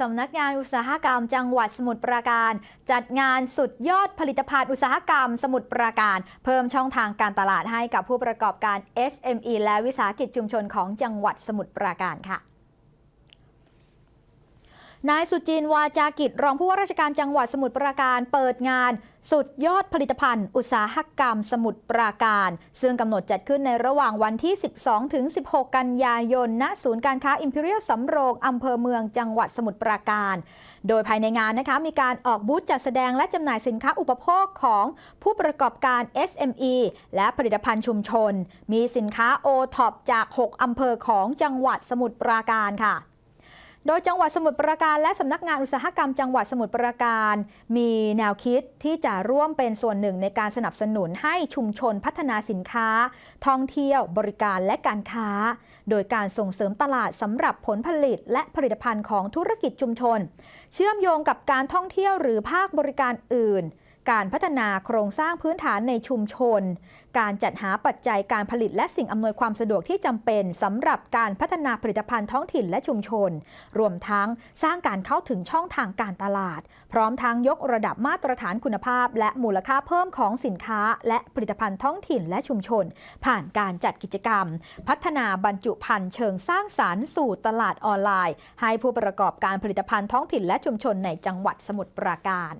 สำนักงานอุตสาหกรรมจังหวัดสมุทรปราการ จัดงานสุดยอดผลิตภัณฑ์อุตสาหกรรม สมุทรปราการ เพิ่มช่องทางการตลาดให้กับผู้ประกอบการ SME และวิสาหกิจชุมชนของจังหวัดสมุทรปราการค่ะ นายสุจินวาจากิจรองผู้ว่าราชการจังหวัดสมุทรปราการเปิดงานสุดยอดผลิตภัณฑ์ อุตสาหกรรมสมุทรปราการ ซึ่งกำหนดจัดขึ้นในระหว่างวันที่ 12 ถึง 16 กันยายนณศูนย์การค้า Imperial สำโรงอำเภอเมืองจังหวัดสมุทรปราการ โดยภายในงานนะคะมีการออกบูธจัดแสดงและจำหน่ายสินค้าอุปโภคของผู้ประกอบการ SME และผลิตภัณฑ์ชุมชน มีสินค้า o t o p จาก 6 อำเภอของจังหวัดสมุทรปราการค่ะ โดยจังหวัดสมุทรปราการและสำนักงานอุตสาหกรรมจังหวัดสมุทรปราการ มีแนวคิดที่จะร่วมเป็นส่วนหนึ่งในการสนับสนุนให้ชุมชนพัฒนาสินค้า ท่องเที่ยว บริการและการค้า โดยการส่งเสริมตลาดสำหรับผลผลิตและผลิตภัณฑ์ของธุรกิจชุมชน เชื่อมโยงกับการท่องเที่ยวหรือภาคบริการอื่น การพัฒนาโครงสร้างพื้นฐานในชุมชน การจัดหาปัจจัยการผลิตและสิ่งอำนวยความสะดวกที่จำเป็นสำหรับการพัฒนาผลิตภัณฑ์ท้องถิ่นและชุมชน รวมทั้งสร้างการเข้าถึงช่องทางการตลาด พร้อมทั้งยกระดับมาตรฐานคุณภาพ และมูลค่าเพิ่มของสินค้า และผลิตภัณฑ์ท้องถิ่นและชุมชน ผ่านการจัดกิจกรรม พัฒนาบรรจุภัณฑ์เชิงสร้างสารรค์สู่ตลาดออนไลน์ ให้ผู้ประกอบการผลิตภัณฑ์ท้องถิ่นและชุมชนในจังหวัดสมุทรปราการ